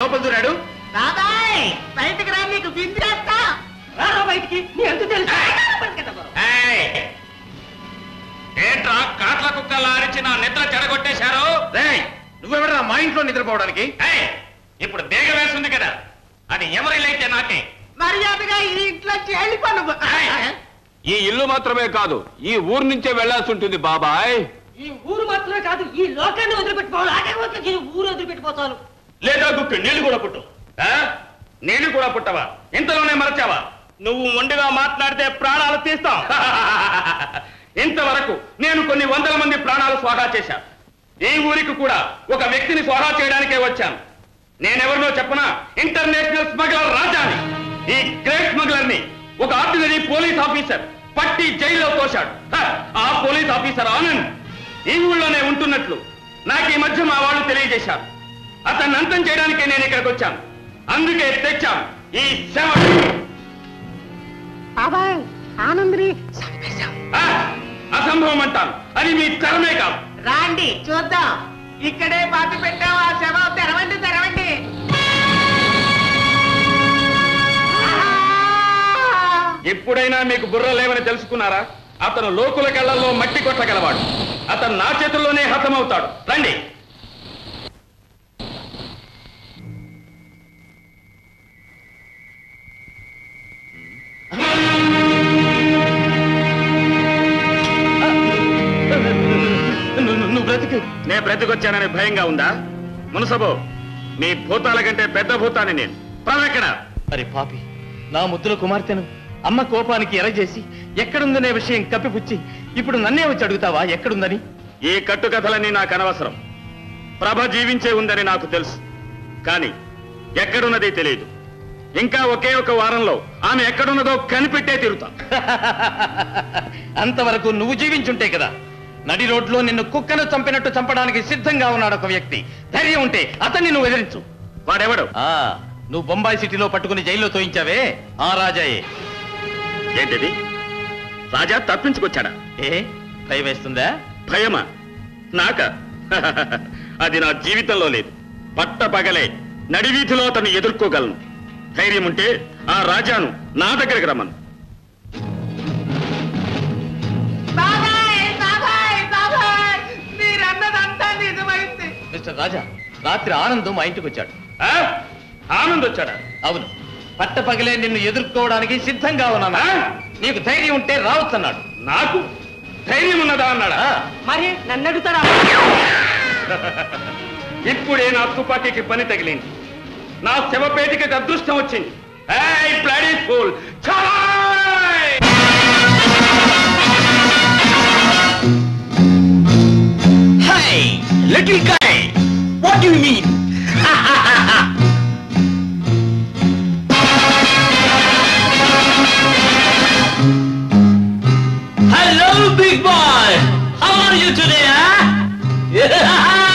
లోపల దూరాడు. బాబాయ్ బయటికి రా నీకు బిందు చేస్తా. రారా బయటికి. నీ ఎంత తెలుసు. ఏయ్! ఏంట్రా కాట్ల కుక్కలా అరిచి నా నిద్ర చెడగొట్టేశారు? రేయ్ నువ్వెవడరా మా ఇంట్లో నిద్రపోవడానికి? ఏయ్! ఇప్పుడు బేగ వేస్తుంది కదా. అది ఎవరిలైతే నాకే? మర్యాదగా ఈ ఇంట్లో చేలిపను! ఈ ఇల్లు మాత్రమే కాదు ఈ ఊరు నుంచే వెళ్ళాల్సి ఉంటుంది బాబాయ్. ఈ ఊరు మాత్రమే కాదు ఈ లోకాన్ని వదిలిపెట్టుకోవాలి. ఊరు వదిలిపెట్టిపోతాను. లేదా గుక్కు నీళ్ళు కూడా పుట్టు? నీళ్ళు కూడా పుట్టవా? ఇంతలోనే మరచావా? నువ్వు మొండిగా మాట్లాడితే ప్రాణాలు తీస్తాం. ఇంతవరకు నేను కొన్ని వందల మంది ప్రాణాలు స్వాహా చేశాను ఈ ఊరికి కూడా ఒక వ్యక్తిని స్వాహా చేయడానికే వచ్చాను. నేనెవరినో చెప్పనా? ఇంటర్నేషనల్ స్మగ్లర్ రాజాని. ఈ గ్రేట్ స్మగ్లర్ని ఒక ఆర్డినరీ పోలీస్ ఆఫీసర్ పట్టి జైల్లో తోశాడు! ఆ పోలీస్ ఆఫీసర్ ఆనంద్ ఈ ఊళ్ళోనే ఉంటున్నట్లు నాకు ఈ మధ్య మా వాళ్ళు తెలియజేశారు. అతన్ని అంతం చేయడానికే నేను ఇక్కడికి వచ్చాను. అందుకే తెచ్చాను ఈ సేవ బాబాయ్ ఆనందిని ఆ! అసంభవం అంటాను. అది మీ తరమే కాదు. రాండి చూద్దాం. ఇక్కడే పాతి పెట్టావు ఆ శవం. తెరవండి తెరవండి. ఎప్పుడైనా మీకు బుర్ర లేవని తెలుసుకున్నారా? అతను లోకుల కళ్ళల్లో మట్టి కొట్టగలవాడు. అతను నా చేతుల్లోనే హతమవుతాడు. రండి. నే బ్రతికొచ్చానని భయంగా ఉందా? మునసబో మీ భూతాల కంటే పెద్ద భూతాన్ని నేను. ప్రవెక్కడ? అరే పాపి నా ముద్దుల కుమార్తెను అమ్మ కోపానికి ఎరచేసి ఎక్కడుందనే విషయం కప్పిపుచ్చి ఇప్పుడు నన్నే వచ్చి అడుగుతావా? ఎక్కడుందని? ఈ కట్టుకథలన్నీ నాకు అనవసరం. ప్రభ జీవించే ఉందని నాకు తెలుసు. కానీ ఎక్కడున్నది తెలియదు. ఇంకా ఒకే ఒక వారంలో ఆమె ఎక్కడున్నదో కనిపెట్టే తిరుగుతాం అంతవరకు నువ్వు జీవించుంటే కదా నడి రోడ్లో నిన్ను కుక్కను చంపినట్టు చంపడానికి సిద్ధంగా ఉన్నాడు ఒక వ్యక్తి. ధైర్యం ఉంటే అతన్ని నువ్వు ఎదిరించు. వాడెవడు? ఆ నువ్వు బొంబాయి సిటీలో పట్టుకుని జైల్లో తోయించావే? ఆ రాజాయే. ఏంటిది? రాజా తప్పించుకొచ్చాడా? ఏ? భయం వేస్తుందా? భయమా? నాక? అది నా జీవితంలో లేదు. పట్ట పగలే నడివీధిలో అతను ఎదుర్కోగలను. ధైర్యం ఉంటే ఆ రాజాను నా దగ్గరికి రమ్మను. రాజా రాత్రి ఆనందం మా ఇంటికి వచ్చాడు. ఆ? ఆనంద్ వచ్చాడా? అవును. పట్ట పగిలే నిన్ను ఎదుర్కోవడానికి సిద్ధంగా ఉన్నాను? నీకు ధైర్యం ఉంటే రావచ్చన్నాడు నాకు? ధైర్యం ఉన్నదా అన్నాడా? మరి నన్ను అడుగుతాడా? ఇప్పుడే నా తుపాకీకి పని తగిలింది. నా శవపేటికి అదృష్టం వచ్చింది. What do you mean? Hello, big boy. How are you today, huh?